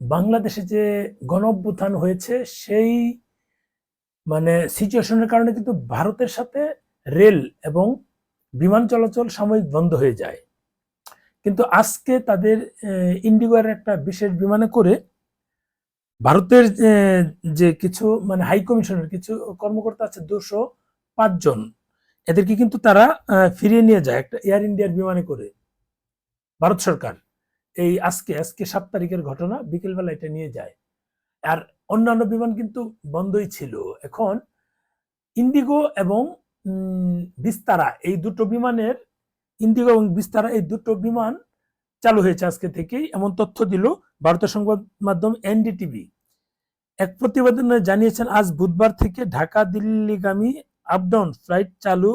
বাংলাদেশে যে গণ অভ্যুত্থান হয়েছে, সেই মানে সিচুয়েশনের কারণে কিন্তু ভারতের সাথে রেল এবং বিমান চলাচল সাময়িক বন্ধ হয়ে যায়। কিন্তু আজকে তাদের ইন্ডিগো একটা বিশেষ বিমানে করে ভারতের যে কিছু মানে হাই কমিশনের কিছু কর্মকর্তা আছে, দুশো পাঁচজন এদেরকে কিন্তু তারা ফিরিয়ে নিয়ে যায় একটা এয়ার ইন্ডিয়ার বিমানে করে। ভারত সরকার। এই আজকে আজকে সাত তারিখের ঘটনা, বিকেলবেলা এটা নিয়ে যায়। আর অন্যান্য বিমান কিন্তু বন্ধই ছিল। এখন ইন্ডিগো এবং বিস্তারা, এই দুটো বিমানের, ইন্ডিগো এবং বিস্তারা, এই দুটো বিমান চালু হয়েছে আজকে থেকেই। এমন তথ্য দিল ভারতের সংবাদ মাধ্যম এনডিটিভি। এক প্রতিবেদনে জানিয়েছেন, আজ বুধবার থেকে ঢাকা দিল্লিগামী আপডাউন ফ্লাইট চালু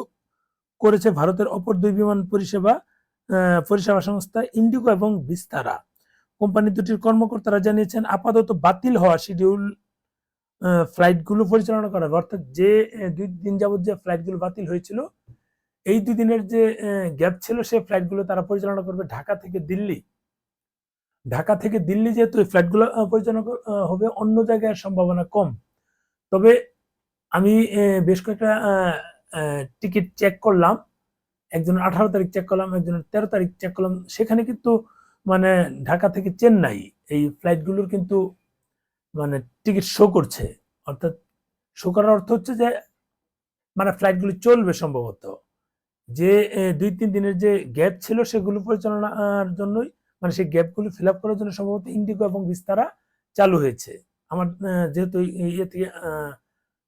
করেছে ভারতের অপর দুই বিমান পরিষেবা। পরিষেবা সংস্থা ইন্ডিগো এবং বিস্তারা কোম্পানি দুটির কর্মকর্তারা জানিয়েছেন, আপাতত বাতিল হওয়া শিডিউল ফ্লাইটগুলো পরিচালনা করা হবে। অর্থাৎ যে দুই দিন যাবত যে ফ্লাইটগুলো বাতিল হয়েছিল, এই দুই দিনের যে গ্যাপ ছিল, সেই ফ্লাইটগুলো তারা পরিচালনা করবে ঢাকা থেকে দিল্লি। ঢাকা থেকে দিল্লি যেহেতু এই ফ্লাইটগুলো পরিচালনা হবে, অন্য জায়গায় সম্ভাবনা কম। তবে আমি বেশ কয়েকটা টিকিট চেক করলাম। একজনের আঠারো তারিখ চেক করলাম, একজনের তেরো তারিখ চেক করলাম। সেখানে কিন্তু মানে ঢাকা থেকে চেন্নাই এই ফ্লাইটগুলোর কিন্তু মানে টিকিট শো করছে। অর্থাৎ শো করার অর্থ হচ্ছে যে মানে ফ্লাইটগুলো চলবে সম্ভবত। যে দুই, তিন দিনের যে গ্যাপ ছিল সেগুলো পরিচালনার জন্যই মানে সেই গ্যাপগুলো ফিল আপ করার জন্য সম্ভবত ইন্ডিগো এবং বিস্তারা চালু হয়েছে। আমার যেহেতু ইয়ে থেকে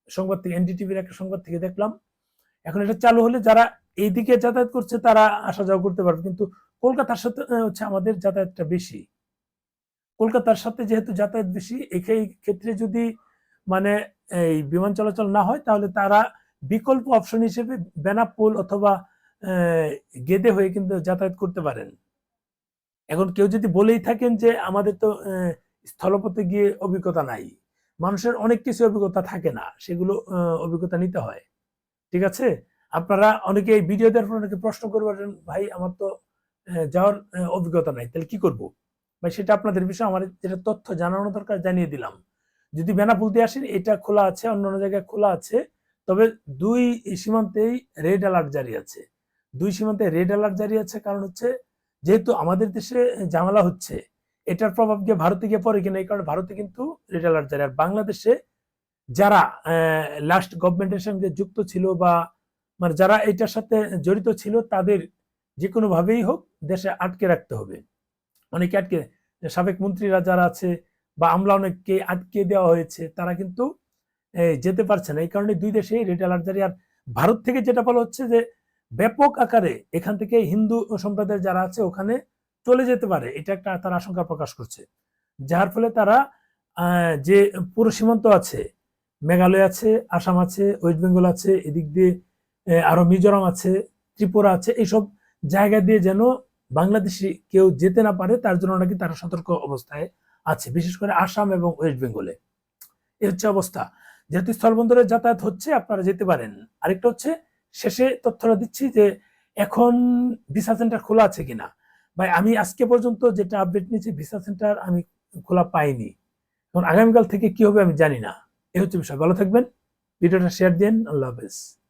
সংবাদ থেকে এনডিটিভির একটা সংবাদ থেকে দেখলাম। এখন এটা চালু হলে যারা এইদিকে যাতায়াত করছে, তারা আসা যাওয়া করতে পারবে। কিন্তু কলকাতার সাথে হচ্ছে আমাদের যাতায়াতটা বেশি। কলকাতার সাথে যেহেতু যাতায়াত বেশি এই ক্ষেত্রে যদি মানে এই বিমান চলাচল না হয়, তাহলে তারা বিকল্প অপশন হিসেবে বেনাপোল অথবা গেদে হয়ে কিন্তু যাতায়াত করতে পারেন। এখন কেউ যদি বলেই থাকেন যে আমাদের তো স্থলপথে গিয়ে অভিজ্ঞতা নাই, মানুষের অনেক কিছু অভিজ্ঞতা থাকে না, সেগুলো অভিজ্ঞতা নিতে হয়। ঠিক আছে? আপনারা অনেকে এই ভিডিও দেওয়ার পর অনেকে প্রশ্ন করবেন, ভাই, আমার তো যাওয়ার অভিজ্ঞতা নাই, তাহলে কি করব? ভাই, সেটা আপনাদের বিষয়ে আমার যেটা তথ্য জানানো দরকার জানিয়ে দিলাম। যদি বেনাপুল দিয়ে আসেন, এটা খোলা আছে, অন্য অন্য জায়গায় খোলা আছে, তবে দুই সীমান্তেই রেড অ্যালার্ট জারি আছে। দুই সীমান্তে রেড অ্যালার্ট জারি আছে, কারণ হচ্ছে যেহেতু আমাদের দেশে ঝামেলা হচ্ছে, এটার প্রভাব গিয়ে ভারতে গিয়ে পড়ে কিনা, এই কারণে ভারতে কিন্তু রেড অ্যালার্ট জারি। আর বাংলাদেশে যারা লাস্ট গভর্নমেন্টের সঙ্গে যুক্ত ছিল বা মানে যারা এটার সাথে জড়িত ছিল, তাদের যে কোনো ভাবেই হোক দেশে আটকে রাখতে হবে। অনেকে আটকে, সাবেক মন্ত্রীরা যারা আছে বা আমলা অনেককে আটকে দেওয়া হয়েছে, তারা কিন্তু যেতে পারছে না। এই কারণে দুই দেশে রেড অ্যালার্ট জারি। আর ভারত থেকে যেটা বলা হচ্ছে যে, ব্যাপক আকারে এখান থেকে হিন্দু সম্প্রদায়ের যারা আছে, ওখানে চলে যেতে পারে। এটা একটা তারা আশঙ্কা প্রকাশ করছে। যার ফলে তারা যে পুরো সীমান্ত আছে, মেঘালয় আছে, আসাম আছে, ওয়েস্ট বেঙ্গল আছে, এদিক দিয়ে আরও মিজোরাম আছে, ত্রিপুরা আছে, এইসব জায়গা দিয়ে যেন বাংলাদেশি কেউ যেতে না পারে, তার জন্য নাকি তারা সতর্ক অবস্থায় আছে, বিশেষ করে আসাম এবং ওয়েস্ট বেঙ্গলে। এই হচ্ছে অবস্থা। যেহেতু স্থলবন্দরে যাতায়াত হচ্ছে, আপনারা যেতে পারেন। আরেকটা হচ্ছে, শেষে তথ্যটা দিচ্ছি যে, এখন ভিসা সেন্টার খোলা আছে কিনা? ভাই, আমি আজকে পর্যন্ত যেটা আপডেট নিয়েছি, ভিসা সেন্টার আমি খোলা পাইনি। এখন আগামীকাল থেকে কি হবে আমি জানি না। এ হচ্ছে বিষয়। ভালো থাকবেন। ভিডিওটা শেয়ার দিন আল্লাহ হাফেজ।